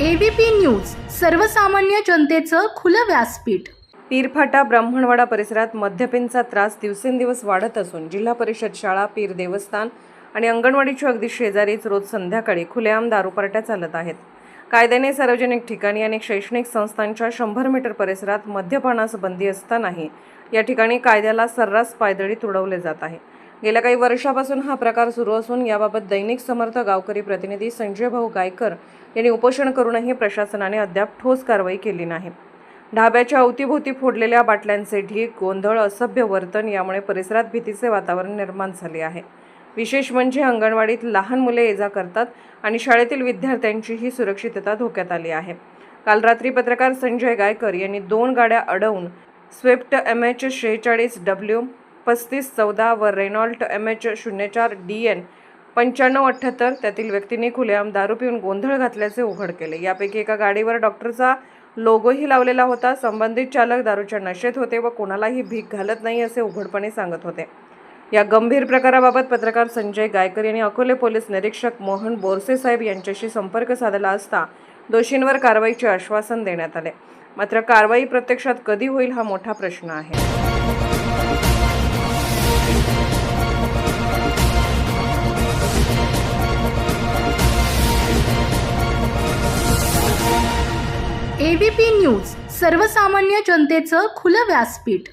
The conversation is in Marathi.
एबीपी न्यूज सर्वसामान्य जनतेचं खुलं व्यासपीठ. पीरफाटा ब्राह्मणवाडा परिसरात मद्यपींचा त्रास दिवसेंदिवस वाढत असून जिल्हा परिषद शाळा पीर देवस्थान आणि अंगणवाडीच्या अगदी शेजारीच रोज संध्याकाळी खुलेआम दारू पार्ट्या चालत आहेत. कायद्याने सार्वजनिक ठिकाणी आणि शैक्षणिक संस्थांच्या शंभर मीटर परिसरात मद्यपानास बंदी असतानाही या ठिकाणी कायद्याला सर्रास पायदळी तुडवले जात आहे. गेल्या काही वर्षापासून हा प्रकार सुरू असून याबाबत दैनिक समर्थ गावकरी प्रतिनिधी संजय भाऊ गायकर यांनी उपोषण करूनही प्रशासनाने अद्याप ठोस कारवाई केली नाही. ढाब्याच्या अवतीभोवती फोडलेल्या बाटल्यांचे ढीक गोंधळ असभ्य वर्तन यामुळे परिसरात भीतीचे वातावरण निर्माण झाले आहे. विशेष म्हणजे अंगणवाडीत लहान मुले ये जा करतात आणि शाळेतील विद्यार्थ्यांचीही सुरक्षितता धोक्यात आली आहे. काल रात्री पत्रकार संजय गायकर यांनी दोन गाड्या अडवून स्विफ्ट एम एच शेहेचाळीस डब्ल्यू पस्तीस चौदा व रेनॉल्ट एम एच शून्य चार डी एन पंच्याण्णव अठ्ठ्याहत्तर त्यातील व्यक्तीने खुलेआम दारू पिऊन गोंधळ घातल्याचे उघड केले. यापैकी एका गाडीवर डॉक्टरचा लोगोही लावलेला होता. संबंधित चालक दारूच्या नशेत होते व कोणालाही भीक घालत नाही असे उघडपणे सांगत होते. या गंभीर प्रकाराबाबत पत्रकार संजय गायकर यांनी अकोले पोलीस निरीक्षक मोहन बोरसे साहेब यांच्याशी संपर्क साधला असता दोषींवर कारवाईचे आश्वासन देण्यात आले. मात्र कारवाई प्रत्यक्षात कधी होईल हा मोठा प्रश्न आहे. एबीपी न्यूज सर्वसामान्य जनतेचं खुलं व्यासपीठ.